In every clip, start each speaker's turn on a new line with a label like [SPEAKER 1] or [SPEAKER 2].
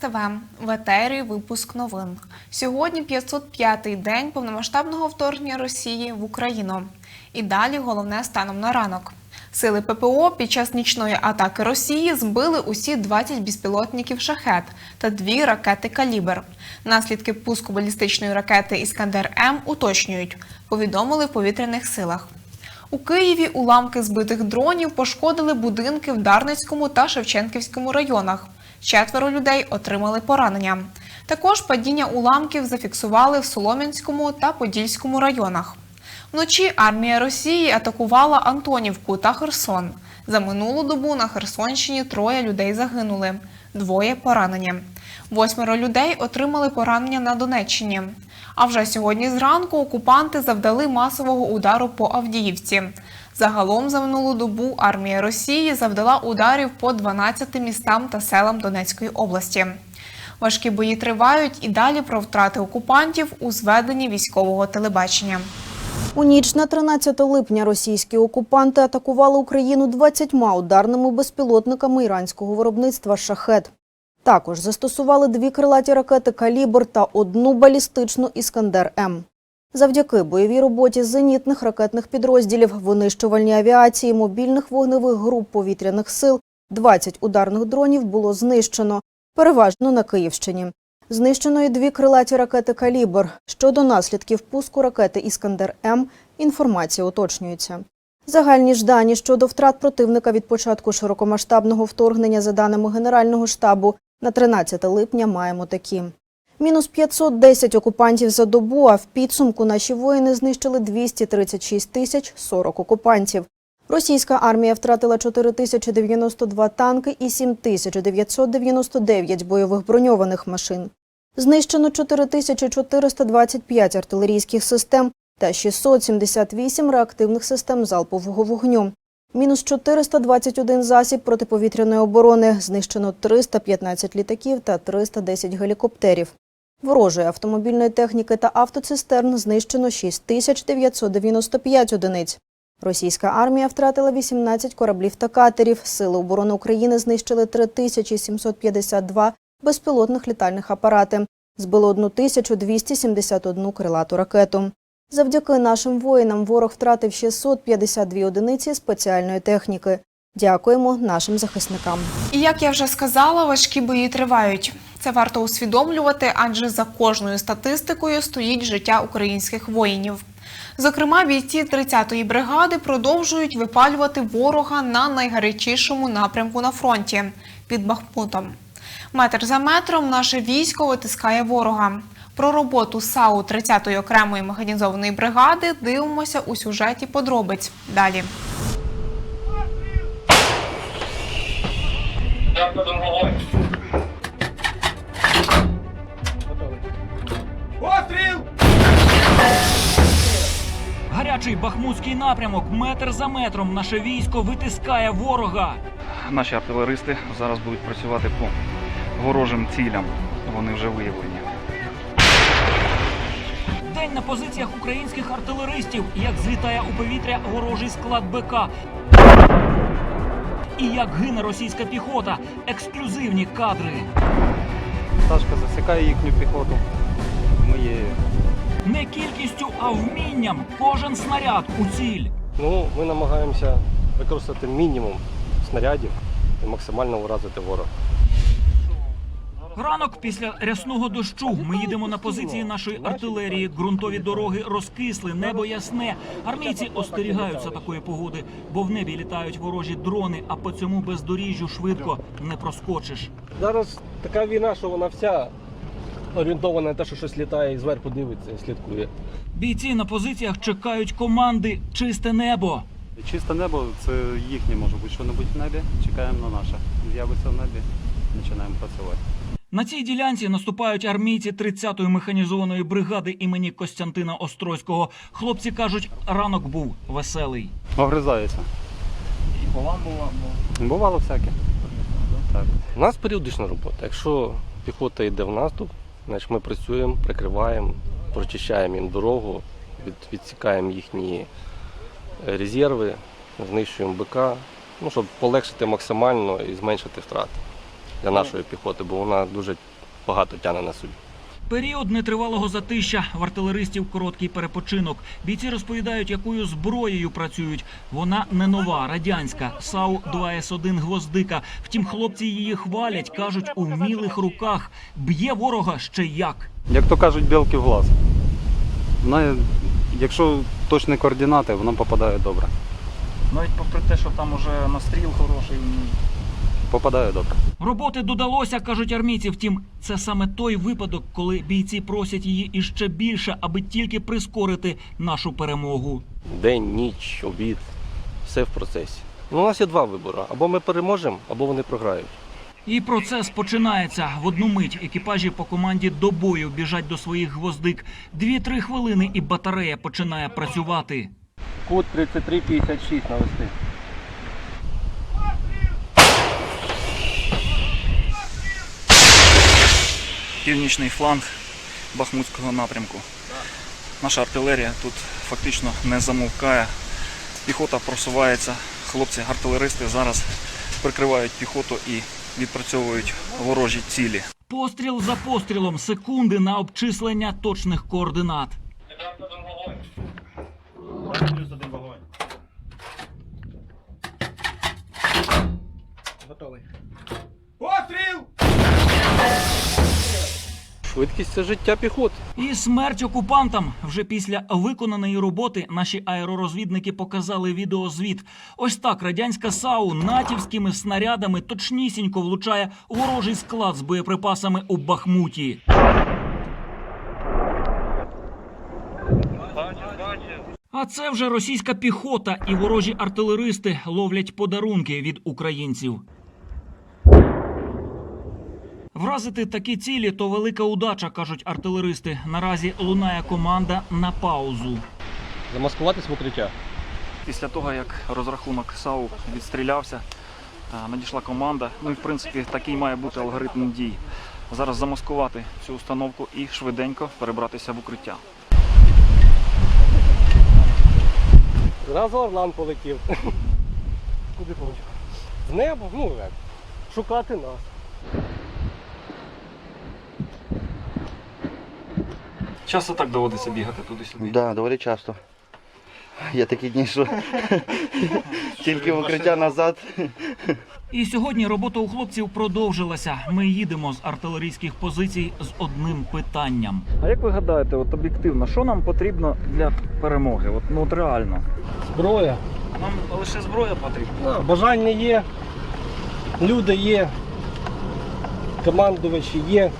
[SPEAKER 1] СТВ в етері випуск новин. Сьогодні 505-й день повномасштабного вторгнення Росії в Україну. І далі головне станом на ранок. Сили ППО під час нічної атаки Росії збили усі 20 безпілотників шахет та дві ракети Калібр. Наслідки пуску балістичної ракети Іскандер М уточнюють, повідомили в повітряних силах. У Києві уламки збитих дронів пошкодили будинки в Дарницькому та Шевченківському районах. Четверо людей отримали поранення. Також падіння уламків зафіксували в Солом'янському та Подільському районах. Вночі армія Росії атакувала Антонівку та Херсон. За минулу добу на Херсонщині троє людей загинули, двоє поранені. Восьмеро людей отримали поранення на Донеччині. А вже сьогодні зранку окупанти завдали масового удару по Авдіївці. Загалом за минулу добу армія Росії завдала ударів по 12 містам та селам Донецької області. Важкі бої тривають і далі про втрати окупантів у зведенні військового телебачення.
[SPEAKER 2] У ніч на 13 липня російські окупанти атакували Україну 20 ударними безпілотниками іранського виробництва «Шахет». Також застосували дві крилаті ракети «Калібр» та одну балістичну «Іскандер-М». Завдяки бойовій роботі зенітних ракетних підрозділів, винищувальній авіації, мобільних вогневих груп повітряних сил 20 ударних дронів було знищено, переважно на Київщині. Знищено і дві крилаті ракети «Калібр». Щодо наслідків пуску ракети «Іскандер-М» інформація уточнюється. Загальні ж дані щодо втрат противника від початку широкомасштабного вторгнення за даними Генерального штабу на 13 липня маємо такі. Мінус 510 окупантів за добу, а в підсумку наші воїни знищили 236 тисяч 40 окупантів. Російська армія втратила 4092 танки і 7999 бойових броньованих машин. Знищено 4425 артилерійських систем та 678 реактивних систем залпового вогню. Мінус 421 засіб протиповітряної оборони, знищено 315 літаків та 310 гелікоптерів. Ворожої автомобільної техніки та автоцистерн знищено 6995 одиниць. Російська армія втратила 18 кораблів та катерів. Сили оборони України знищили 3752 безпілотних літальних апарати. Збили 1271 крилату ракету. Завдяки нашим воїнам ворог втратив 652 одиниці спеціальної техніки. Дякуємо нашим захисникам.
[SPEAKER 1] І як я вже сказала, важкі бої тривають. Це варто усвідомлювати, адже за кожною статистикою стоїть життя українських воїнів. Зокрема, бійці 30-ї бригади продовжують випалювати ворога на найгарячішому напрямку на фронті під Бахмутом. Метр за метром наше військо витискає ворога. Про роботу САУ 30-ї окремої механізованої бригади дивимося у сюжеті подробиць. Далі.
[SPEAKER 3] Постріл!
[SPEAKER 4] Гарячий бахмутський напрямок метр за метром наше військо витискає ворога.
[SPEAKER 5] Наші артилеристи зараз будуть працювати по ворожим цілям. Вони вже виявлені.
[SPEAKER 4] День на позиціях українських артилеристів, як злітає у повітря ворожий склад БК. І як гине російська піхота. Ексклюзивні кадри.
[SPEAKER 6] Сашка засікає їхню піхоту. Ми.
[SPEAKER 4] Не кількістю, а вмінням. Кожен снаряд у ціль.
[SPEAKER 6] Ну, ми намагаємося використати мінімум снарядів і максимально вразити ворога.
[SPEAKER 4] Ранок після рясного дощу. Ми їдемо на позиції нашої артилерії. Ґрунтові дороги розкисли, небо ясне. Армійці остерігаються такої погоди, бо в небі літають ворожі дрони, а по цьому бездоріжжю швидко не проскочиш.
[SPEAKER 6] Зараз така війна, що вона вся орієнтована на те, що щось літає і зверху дивиться і слідкує.
[SPEAKER 4] Бійці на позиціях чекають команди чисте небо.
[SPEAKER 7] Чисте небо це їхнє може бути що-небудь в небі. Чекаємо на наше. З'явиться в небі, починаємо працювати.
[SPEAKER 4] На цій ділянці наступають армійці 30-ї механізованої бригади імені Костянтина Острозького. Хлопці кажуть, ранок був веселий.
[SPEAKER 7] Огризається.
[SPEAKER 3] І по вам було.
[SPEAKER 7] Бувало всяке. Так.
[SPEAKER 6] У нас періодична робота. Якщо піхота йде в наступ, значить ми працюємо, прикриваємо, прочищаємо їм дорогу, від, відсікаємо їхні е, резерви, знищуємо БК, ну, щоб полегшити максимально і зменшити втрати. для нашої піхоти, бо вона дуже багато тягне на собі.
[SPEAKER 4] Період нетривалого затища в артилеристів короткий перепочинок. Бійці розповідають, якою зброєю працюють. Вона не нова, радянська САУ 2С1 гвоздика. Втім, хлопці її хвалять, кажуть, у вмілих руках б'є ворога ще як.
[SPEAKER 7] Як то кажуть, білки в глаз. Вона, якщо точні координати, вона попадає добре.
[SPEAKER 5] Навіть попри те, що там уже настріл хороший.
[SPEAKER 7] Попадає добре.
[SPEAKER 4] Роботи додалося, кажуть армійці. Втім, це саме той випадок, коли бійці просять її іще більше, аби тільки прискорити нашу перемогу.
[SPEAKER 6] День, ніч, обід, все в процесі. Ну, у нас є два вибори: або ми переможемо, або вони програють.
[SPEAKER 4] І процес починається в одну мить. Екіпажі по команді до бою біжать до своїх гвоздик. Дві-три хвилини, і батарея починає працювати.
[SPEAKER 6] Код 3356 навести.
[SPEAKER 5] Північний фланг Бахмутського напрямку. Наша артилерія тут фактично не замовкає. Піхота просувається. Хлопці артилеристи зараз прикривають піхоту і відпрацьовують ворожі цілі.
[SPEAKER 4] Постріл за пострілом, секунди на обчислення точних координат.
[SPEAKER 6] Швидкість це життя піхоти.
[SPEAKER 4] І смерть окупантам. Вже після виконаної роботи наші аеророзвідники показали відеозвіт. Ось так радянська САУ натівськими снарядами точнісінько влучає ворожий склад з боєприпасами у Бахмуті. А це вже російська піхота і ворожі артилеристи ловлять подарунки від українців. Вразити такі цілі то велика удача, кажуть артилеристи. Наразі лунає команда на паузу.
[SPEAKER 6] Замаскуватись в укриття.
[SPEAKER 5] Після того, як розрахунок САУ відстрілявся, надійшла команда. Ну і в принципі такий має бути алгоритм дій. Зараз замаскувати цю установку і швиденько перебратися в укриття.
[SPEAKER 6] Зразу Орлан полетів. Куди полетів? З неба, ну як, шукати нас.
[SPEAKER 5] Часто так доводиться бігати туди-сюди.
[SPEAKER 8] Да, доволі часто. Є такі дні, що тільки в укриття назад.
[SPEAKER 4] І сьогодні робота у хлопців продовжилася. Ми їдемо з артилерійських позицій з одним питанням.
[SPEAKER 5] А як ви гадаєте, от об'єктивно, що нам потрібно для перемоги? От, ну от реально.
[SPEAKER 9] Зброя.
[SPEAKER 5] Нам лише зброя потрібна.
[SPEAKER 9] Ну, бажання є, люди є, командувачі є.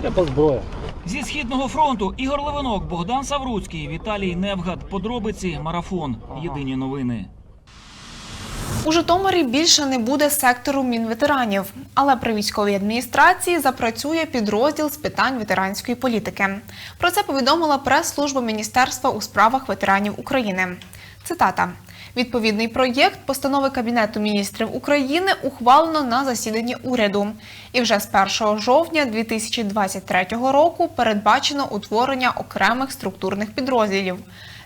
[SPEAKER 9] Треба зброя.
[SPEAKER 4] Зі східного фронту Ігор Левинок, Богдан Савруцький, Віталій Невгад. Подробиці марафон. Єдині новини.
[SPEAKER 1] У Житомирі більше не буде сектору мінветеранів, але при військовій адміністрації запрацює підрозділ з питань ветеранської політики. Про це повідомила прес-служба Міністерства у справах ветеранів України. Цитата. Відповідний проєкт постанови Кабінету міністрів України ухвалено на засіданні уряду. І вже з 1 жовтня 2023 року передбачено утворення окремих структурних підрозділів.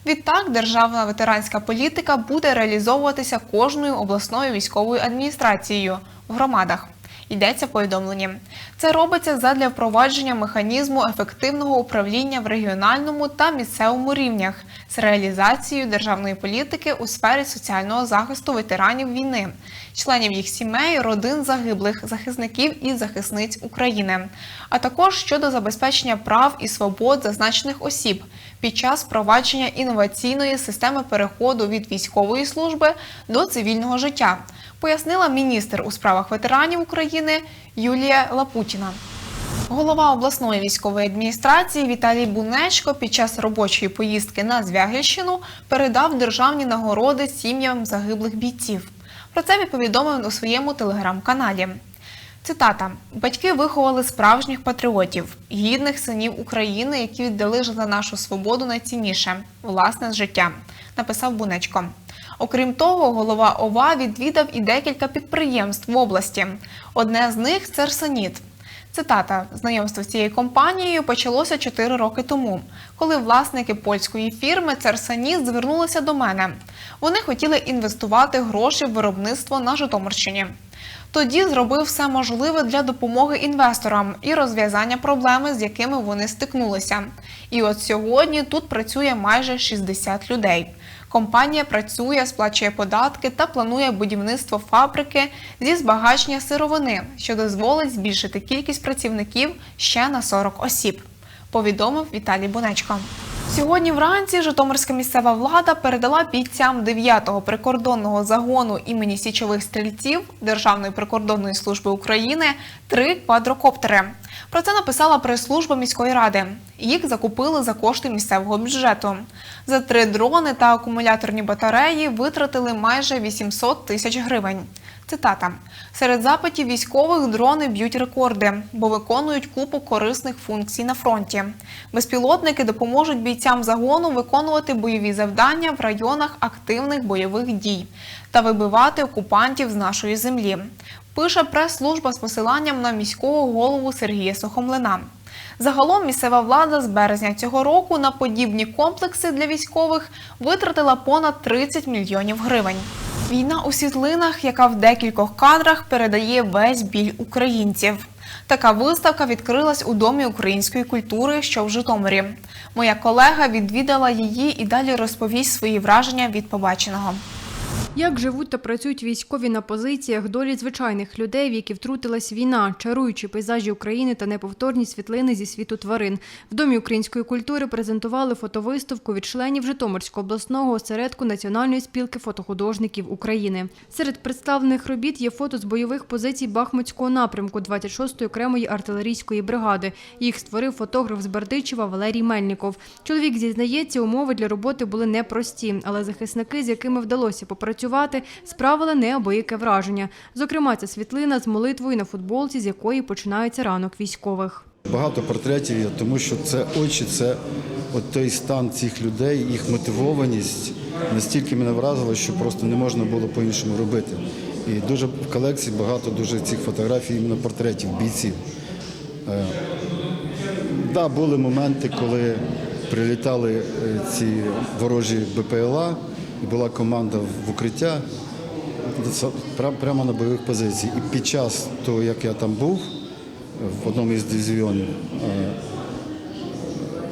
[SPEAKER 1] Відтак, державна ветеранська політика буде реалізовуватися кожною обласною військовою адміністрацією в громадах. Йдеться в повідомленні. Це робиться задля впровадження механізму ефективного управління в регіональному та місцевому рівнях з реалізацією державної політики у сфері соціального захисту ветеранів війни, членів їх сімей, родин загиблих, захисників і захисниць України, а також щодо забезпечення прав і свобод зазначених осіб під час впровадження інноваційної системи переходу від військової служби до цивільного життя, пояснила міністр у справах ветеранів України Юлія Лапутіна. Голова обласної військової адміністрації Віталій Бунечко під час робочої поїздки на Звягільщину передав державні нагороди сім'ям загиблих бійців. Про це він повідомив у своєму телеграм-каналі. Цитата: батьки виховали справжніх патріотів, гідних синів України, які віддали за нашу свободу найцінніше власне життя, написав Бунечко. Окрім того, голова ОВА відвідав і декілька підприємств в області. Одне з них це Цитата: знайомство з цією компанією почалося 4 роки тому, коли власники польської фірми Церсаніт звернулися до мене. Вони хотіли інвестувати гроші в виробництво на Житомирщині. Тоді зробив все можливе для допомоги інвесторам і розв'язання проблеми, з якими вони стикнулися. І от сьогодні тут працює майже 60 людей. Компанія працює, сплачує податки та планує будівництво фабрики зі збагачення сировини, що дозволить збільшити кількість працівників ще на 40 осіб. Повідомив Віталій Бунечко. Сьогодні вранці Житомирська місцева влада передала бійцям 9-го прикордонного загону імені січових стрільців Державної прикордонної служби України три квадрокоптери. Про це написала прес-служба міської ради. Їх закупили за кошти місцевого бюджету. За три дрони та акумуляторні батареї витратили майже 800 тисяч гривень. Цитата: серед запитів військових дрони б'ють рекорди, бо виконують купу корисних функцій на фронті. Безпілотники допоможуть бійцям загону виконувати бойові завдання в районах активних бойових дій та вибивати окупантів з нашої землі. Пише прес-служба з посиланням на міського голову Сергія Сухомлина. Загалом місцева влада з березня цього року на подібні комплекси для військових витратила понад 30 мільйонів гривень. Війна у світлинах, яка в декількох кадрах передає весь біль українців. Така виставка відкрилась у Домі української культури, що в Житомирі. Моя колега відвідала її і далі розповість свої враження від побаченого.
[SPEAKER 10] Як живуть та працюють військові на позиціях, долі звичайних людей, в які втрутилась війна, чаруючі пейзажі України та неповторні світлини зі світу тварин. В Домі української культури презентували фотовиставку від членів Житомирського обласного осередку Національної спілки фотохудожників України. Серед представлених робіт є фото з бойових позицій Бахмутського напрямку 26-ї окремої артилерійської бригади. Їх створив фотограф з Бердичева Валерій Мельников. Чоловік зізнається, умови для роботи були непрості, але захисники, з якими вдалося попрацювати, справили неабияке враження. Зокрема, ця світлина з молитвою на футболці, з якої починається ранок військових.
[SPEAKER 11] Багато портретів є, тому що це очі, це от той стан цих людей, їх мотивованість настільки мене вразило, що просто не можна було по-іншому робити. І дуже в колекції багато дуже цих фотографій іменно портретів бійців. Е, да, були моменти, коли прилітали е, ці ворожі БПЛА, і була команда в укриття прямо на бойових позиціях. І під час того, як я там був, в одному із дивізіонів, е,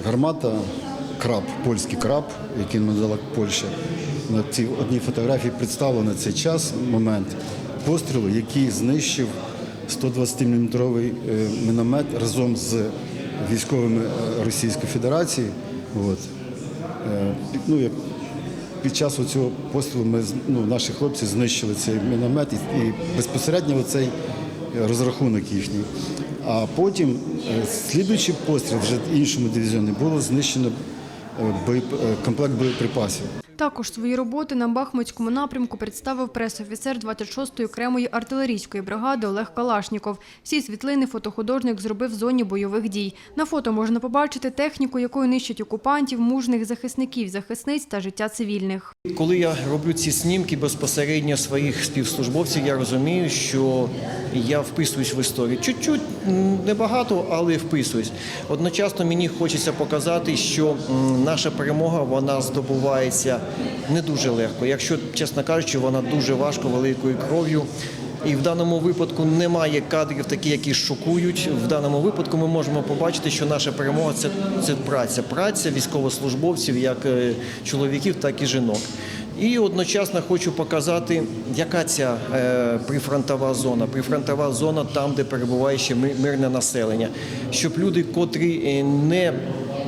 [SPEAKER 11] гармата краб, польський краб, який надала Польща. На цій одній фотографії представлено цей час, момент пострілу, який знищив 120-мм міномет разом з військовими е, Російської Федерації. От. Е, Ну, як під час цього пострілу ми, ну, наші хлопці знищили цей міномет і, і безпосередньо цей розрахунок їхній. А потім, е, слідуючий постріл вже в іншому дивізіоні, було знищено е, е, комплект боєприпасів.
[SPEAKER 10] Також свої роботи на Бахмутському напрямку представив прес-офіцер 26-ї окремої артилерійської бригади Олег Калашніков. Всі світлини фотохудожник зробив в зоні бойових дій. На фото можна побачити техніку, якою нищать окупантів, мужних захисників, захисниць та життя цивільних.
[SPEAKER 12] Коли я роблю ці знімки безпосередньо своїх співслужбовців, я розумію, що я вписуюсь в історію. Чуть-чуть небагато, але вписуюсь. Одночасно мені хочеться показати, що наша перемога вона здобувається не дуже легко. Якщо, чесно кажучи, вона дуже важко великою кров'ю. І в даному випадку немає кадрів, такі, які шокують. В даному випадку ми можемо побачити, що наша перемога це, це праця, праця військовослужбовців, як е, чоловіків, так і жінок. І одночасно хочу показати, яка ця е, прифронтова зона. Прифронтова зона там, де перебуває ще мирне населення, щоб люди, котрі е, не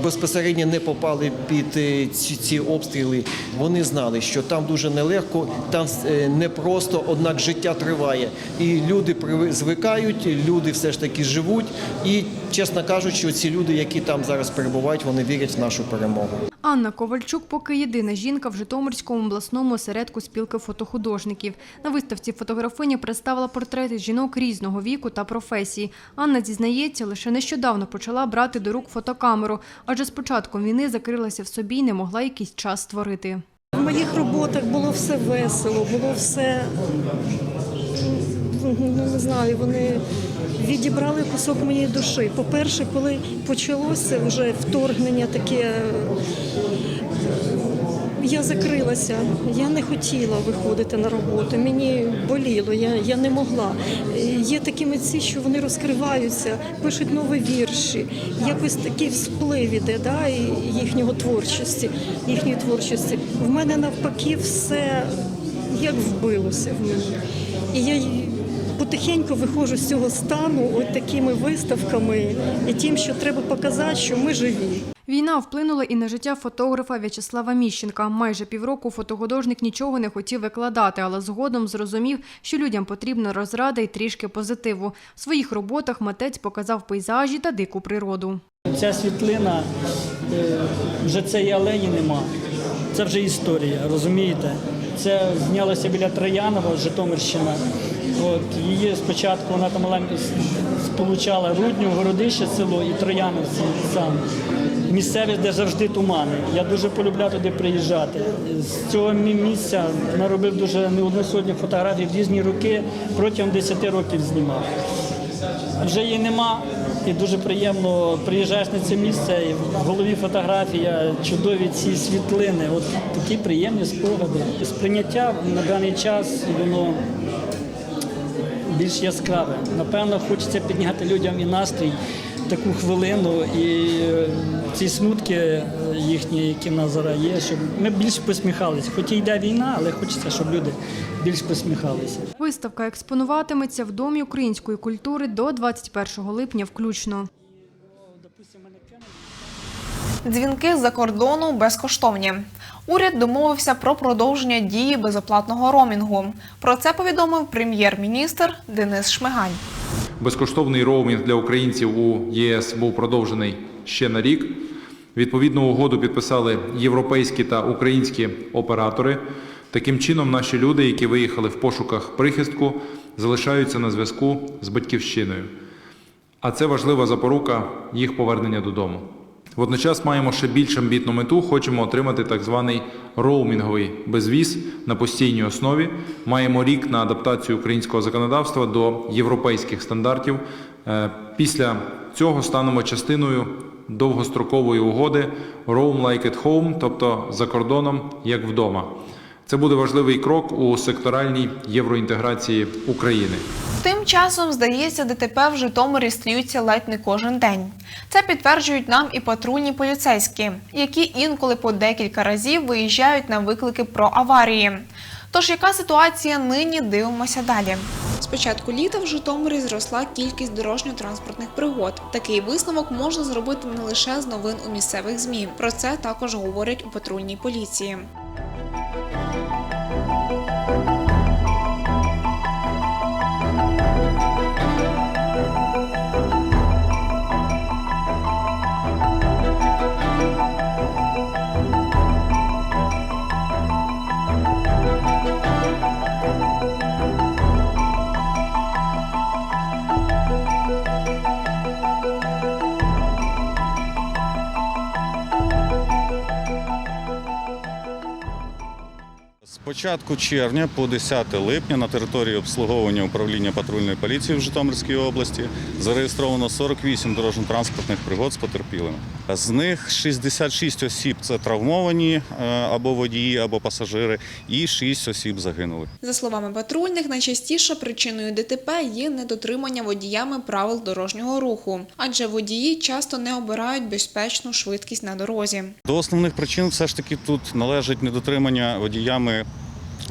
[SPEAKER 12] безпосередньо не попали під е, ці, ці обстріли, вони знали, що там дуже нелегко, там е, непросто, однак життя триває. І люди звикають, люди все ж таки живуть. І, чесно кажучи, ці люди, які там зараз перебувають, вони вірять в нашу перемогу.
[SPEAKER 10] Анна Ковальчук поки єдина жінка в Житомирському обласному осередку спілки фотохудожників. На виставці фотографиня представила портрети жінок різного віку та професії. Анна зізнається, лише нещодавно почала брати до рук фотокамеру, адже з початком війни закрилася в собі і не могла якийсь час створити.
[SPEAKER 13] В моїх роботах було все весело, було все ну, не знаю, вони відібрали кусок моєї душі. По-перше, коли почалося вже вторгнення таке, Я закрилася, я не хотіла виходити на роботу. Мені боліло, я, я не могла. Є такі митці, що вони розкриваються, пишуть нові вірші. Якось такий всплив іде да, їхнього творчості, їхньої творчості. В мене навпаки все як вбилося в мені. І я потихеньку виходжу з цього стану от такими виставками і тим, що треба показати, що ми живі.
[SPEAKER 10] Війна вплинула і на життя фотографа В'ячеслава Міщенка. Майже півроку фотохудожник нічого не хотів викладати, але згодом зрозумів, що людям потрібна розрада і трішки позитиву. В своїх роботах митець показав пейзажі та дику природу.
[SPEAKER 9] Ця світлина, е, вже цієї алеї нема. Це вже історія, розумієте? Це знялося біля Троянова, Житомирщина. От, її спочатку вона там сполучала Рудню, Городище село і Трояновці сам. Місцевість, де завжди тумани. Я дуже полюбляю туди приїжджати. З цього місця наробив дуже не одну сотню фотографій в різні роки, протягом 10 років знімав. Вже її нема, і дуже приємно приїжджаєш на це місце, і в голові фотографія, чудові ці світлини. От такі приємні спогади. Сприйняття на даний час воно більш яскраве. Напевно, хочеться підняти людям і настрій таку хвилину, і ці смутки е, їхні, які в нас зараз є, щоб ми більш посміхалися. Хоч і йде війна, але хочеться, щоб люди більш посміхалися.
[SPEAKER 10] Виставка експонуватиметься в Домі української культури до 21 липня включно.
[SPEAKER 1] Дзвінки з-за кордону безкоштовні. Уряд домовився про продовження дії безоплатного ромінгу. Про це повідомив прем'єр-міністр Денис Шмигаль.
[SPEAKER 14] Безкоштовний роумінг для українців у ЄС був продовжений ще на рік. Відповідну угоду підписали європейські та українські оператори. Таким чином, наші люди, які виїхали в пошуках прихистку, залишаються на зв'язку з батьківщиною. А це важлива запорука їх повернення додому. Водночас маємо ще більш амбітну мету. Хочемо отримати так званий роумінговий безвіз на постійній основі. Маємо рік на адаптацію українського законодавства до європейських стандартів. Е, Після цього станемо частиною довгострокової угоди Roam like at home, тобто за кордоном як вдома. Це буде важливий крок у секторальній євроінтеграції України.
[SPEAKER 1] Тим часом, здається, ДТП в Житомирі стаються ледь не кожен день. Це підтверджують нам і патрульні поліцейські, які інколи по декілька разів виїжджають на виклики про аварії. Тож, яка ситуація нині дивимося далі? Початку літа в Житомирі зросла кількість дорожньо-транспортних пригод. Такий висновок можна зробити не лише з новин у місцевих змі. Про це також говорять у патрульній поліції.
[SPEAKER 7] Початку червня по 10 липня на території обслуговування управління патрульної поліції в Житомирській області зареєстровано 48 дорожньо-транспортних пригод з потерпілими. З них 66 осіб це травмовані е, або водії, або пасажири, і 6 осіб загинули.
[SPEAKER 1] За словами патрульних, найчастіше причиною ДТП є недотримання водіями правил дорожнього руху, адже водії часто не обирають безпечну швидкість на дорозі.
[SPEAKER 7] До основних причин все ж таки тут належить недотримання водіями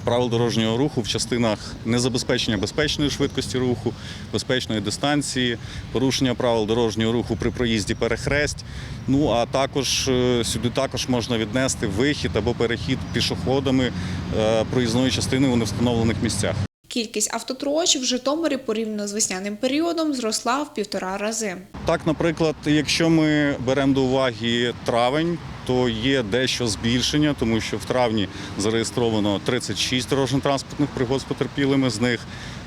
[SPEAKER 7] правил дорожнього руху в частинах незабезпечення безпечної швидкості руху, безпечної дистанції, порушення правил дорожнього руху при проїзді перехресть. Ну а також е, сюди також можна віднести вихід або перехід пішоходами е, проїзної частини у невстановлених місцях.
[SPEAKER 1] Кількість автотрощ в Житомирі порівняно з весняним періодом зросла в півтора рази.
[SPEAKER 7] Так, наприклад, якщо ми беремо до уваги травень, то є дещо збільшення, тому що в травні зареєстровано 36 дорожньо-транспортних пригод з потерпілими, з них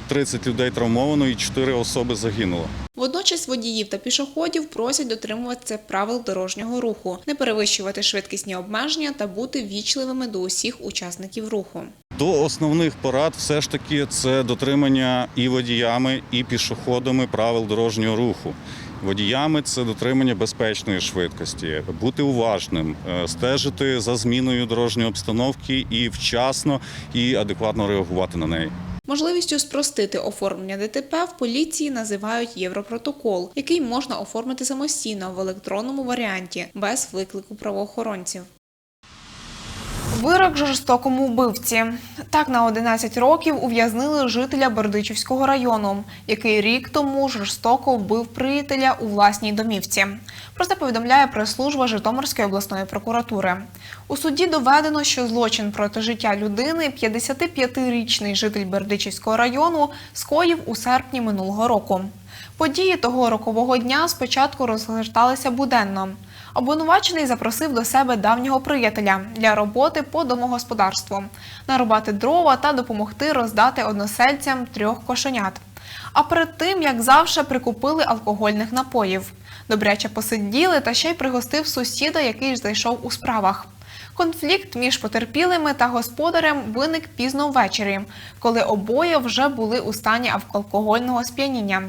[SPEAKER 7] 30 людей травмовано і 4 особи загинуло.
[SPEAKER 1] Водночас водіїв та пішоходів просять дотримуватися правил дорожнього руху, не перевищувати швидкісні обмеження та бути вічливими до усіх учасників руху.
[SPEAKER 7] До основних порад все ж таки це дотримання і водіями, і пішоходами правил дорожнього руху. водіями це дотримання безпечної швидкості, бути уважним, е, стежити за зміною дорожньої обстановки і вчасно і адекватно реагувати на неї.
[SPEAKER 1] Можливістю спростити оформлення ДТП в поліції називають Європротокол, який можна оформити самостійно в електронному варіанті без виклику правоохоронців. Вирок жорстокому вбивці. Так на 11 років ув'язнили жителя Бердичівського району, який рік тому жорстоко вбив приятеля у власній домівці. Про це повідомляє прес-служба Житомирської обласної прокуратури. У суді доведено, що злочин проти життя людини 55-річний житель Бердичівського району скоїв у серпні минулого року. Події того рокового дня спочатку розгорталися буденно. Обвинувачений запросив до себе давнього приятеля для роботи по домогосподарству, нарубати дрова та допомогти роздати односельцям трьох кошенят. А перед тим, як завжди, прикупили алкогольних напоїв. Добряче посиділи та ще й пригостив сусіда, який зайшов у справах. Конфлікт між потерпілими та господарем виник пізно ввечері, коли обоє вже були у стані алкогольного сп'яніння.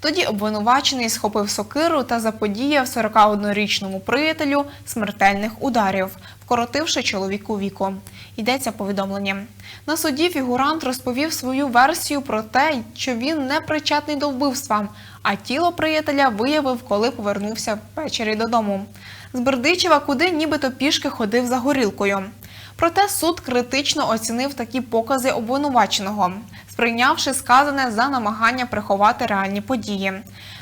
[SPEAKER 1] Тоді обвинувачений схопив сокиру та заподіяв 41-річному приятелю смертельних ударів, вкоротивши чоловіку віку. Йдеться повідомлення. На суді фігурант розповів свою версію про те, що він не причетний до вбивства, а тіло приятеля виявив, коли повернувся ввечері додому. З Бердичева, куди нібито пішки ходив за горілкою. Проте суд критично оцінив такі покази обвинуваченого, сприйнявши сказане за намагання приховати реальні події.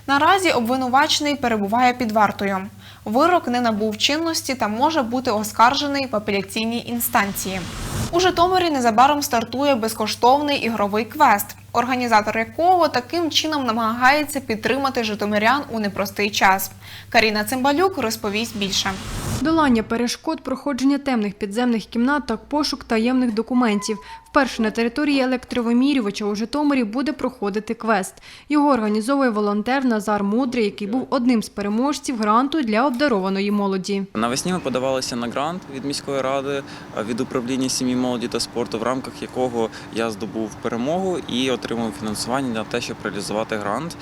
[SPEAKER 1] Наразі обвинувачений перебуває під вартою. Вирок не набув чинності та може бути оскаржений в апеляційній інстанції. У Житомирі незабаром стартує безкоштовний ігровий квест, організатор якого таким чином намагається підтримати житомирян у непростий час. Каріна Цимбалюк розповість більше.
[SPEAKER 10] Долання перешкод, проходження темних підземних кімнат та пошук таємних документів. Вперше на території електровимірювача у Житомирі буде проходити квест. Його організовує волонтер Назар Мудрий, який був одним з переможців гранту для обдарованої молоді.
[SPEAKER 15] Навесні ми подавалися на грант від міської ради, е, від управління сім'ї, молоді та спорту, в рамках якого я здобув перемогу і отримав фінансування на те, щоб реалізувати грант.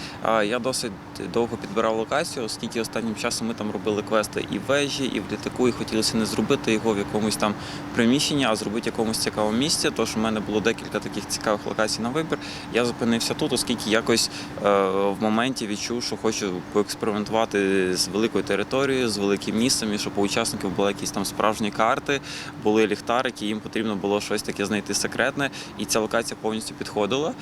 [SPEAKER 15] Я досить довго підбирав локацію, оскільки останнім часом ми там робили квести і в вежі, і в літаку, і хотілося не зробити його в якомусь там приміщенні, а зробити якомусь цікавому місці. Тож у мене було декілька таких цікавих локацій на вибір. Я зупинився тут, оскільки якось е, в моменті відчув, що хочу поекспериментувати з великою територією, з великим містом, і щоб у учасників були якісь там справжні карти, були ліхтарики, їм потрібно було щось таке знайти секретне, і ця локація повністю підходила.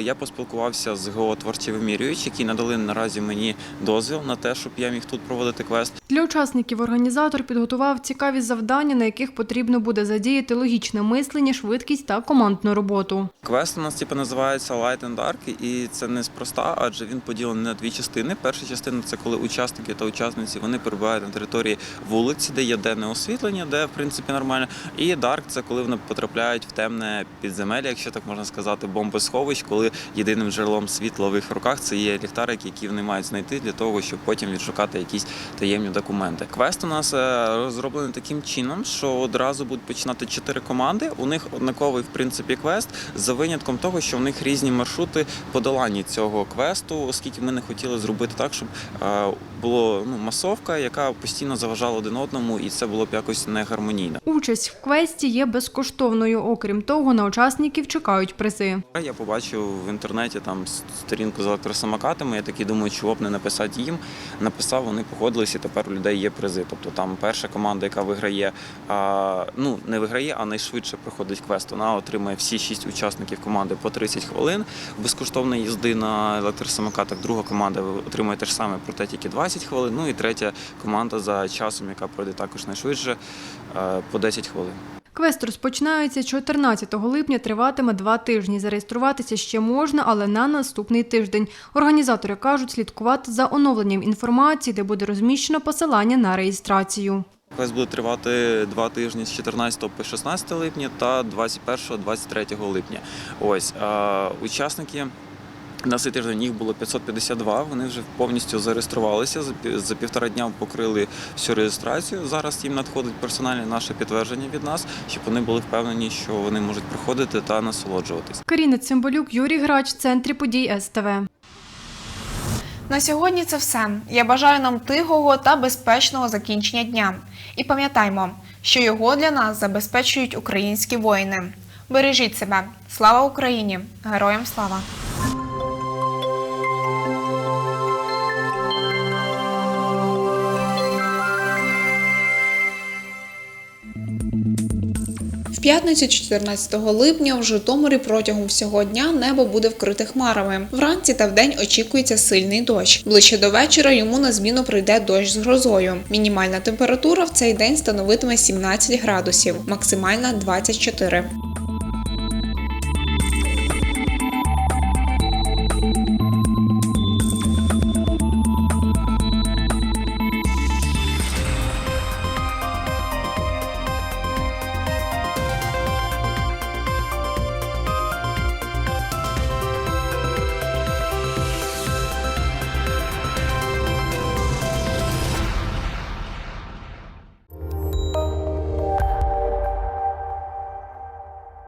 [SPEAKER 15] Я поспілкувався з ГО «Творчий які надали наразі мені дозвіл на те, щоб я міг тут проводити квест.
[SPEAKER 10] Для учасників організатор підготував цікаві завдання, на яких потрібно буде задіяти логічне мислення, швидкість та командну роботу.
[SPEAKER 15] Квест у нас типу, називається Light and Dark, і це неспроста, адже він поділений на дві частини. Перша частина це коли учасники та учасниці вони перебувають на території вулиці, де є денне освітлення, де в принципі нормально. І Dark – це коли вони потрапляють в темне підземелля, якщо так можна сказати, бомбосховищ, коли єдиним джерелом світла в їх руках це є ліхтарики, які вони мають знайти для того, щоб потім відшукати якісь таємні документи. Квест у нас е, розроблений таким чином, що одразу будуть починати чотири команди. У них однаковий в принципі квест за винятком того, що в них різні маршрути подолання цього квесту, оскільки ми не хотіли зробити так, щоб е, було ну масовка, яка постійно заважала один одному, і це було б якось не гармонійно.
[SPEAKER 10] Участь в квесті є безкоштовною. Окрім того, на учасників чекають призи.
[SPEAKER 15] Я побачив в інтернеті там сторінку з електросамокатами. Я такий думаю, чого б не написати їм. Написав, вони погодилися, і тепер у людей є призи. Тобто там перша команда, яка виграє, а, ну не виграє, а найшвидше проходить квест. Вона отримає всі шість учасників команди по 30 хвилин безкоштовної їзди на електросамокатах. Друга команда отримує те ж саме, проте тільки 20 хвилин. Ну і третя команда за часом, яка пройде також найшвидше, е, по 10 хвилин.
[SPEAKER 10] Квест розпочинається 14 липня, триватиме два тижні. Зареєструватися ще можна, але на наступний тиждень. Організатори кажуть, слідкувати за оновленням інформації, де буде розміщено посилання на реєстрацію.
[SPEAKER 15] Квест буде тривати два тижні з 14 по 16 липня та 21-23 липня. Ось а, учасники. На цей тиждень їх було 552, Вони вже повністю зареєструвалися. За пів- За півтора дня покрили всю реєстрацію. Зараз їм надходить персональне наше підтвердження від нас, щоб вони були впевнені, що вони можуть проходити та насолоджуватись.
[SPEAKER 10] Каріна Цимбалюк, Юрій Грач, центрі подій СТВ.
[SPEAKER 1] На сьогодні це все. Я бажаю нам тихого та безпечного закінчення дня. І пам'ятаймо, що його для нас забезпечують українські воїни. Бережіть себе. Слава Україні! Героям слава! П'ятницю 14 липня в Житомирі протягом всього дня небо буде вкрите хмарами. Вранці та вдень очікується сильний дощ. Ближче до вечора йому на зміну прийде дощ з грозою. Мінімальна температура в цей день становитиме 17 градусів, максимальна 24.